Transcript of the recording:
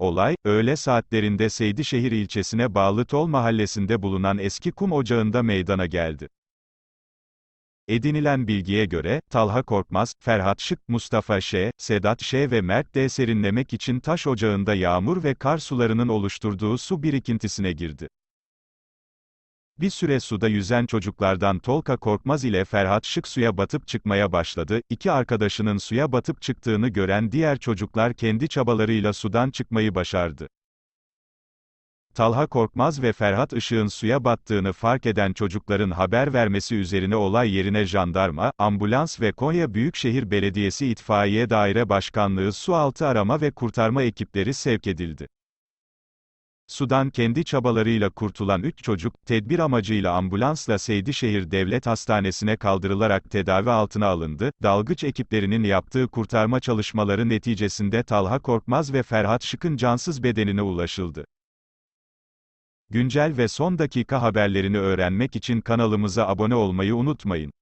Olay, öğle saatlerinde Seydişehir ilçesine bağlı Tol mahallesinde bulunan eski kum ocağında meydana geldi. Edinilen bilgiye göre, Talha Korkmaz, Ferhat Şık, Mustafa Ş, Sedat Ş ve Mert D serinlemek için taş ocağında yağmur ve kar sularının oluşturduğu su birikintisine girdi. Bir süre suda yüzen çocuklardan Tolka Korkmaz ile Ferhat Şık suya batıp çıkmaya başladı, iki arkadaşının suya batıp çıktığını gören diğer çocuklar kendi çabalarıyla sudan çıkmayı başardı. Talha Korkmaz ve Ferhat Işık'ın suya battığını fark eden çocukların haber vermesi üzerine olay yerine jandarma, ambulans ve Konya Büyükşehir Belediyesi İtfaiye Daire Başkanlığı sualtı arama ve kurtarma ekipleri sevk edildi. Sudan kendi çabalarıyla kurtulan 3 çocuk, tedbir amacıyla ambulansla Seydişehir Devlet Hastanesi'ne kaldırılarak tedavi altına alındı. Dalgıç ekiplerinin yaptığı kurtarma çalışmaları neticesinde Talha Korkmaz ve Ferhat Şık'ın cansız bedenine ulaşıldı. Güncel ve son dakika haberlerini öğrenmek için kanalımıza abone olmayı unutmayın.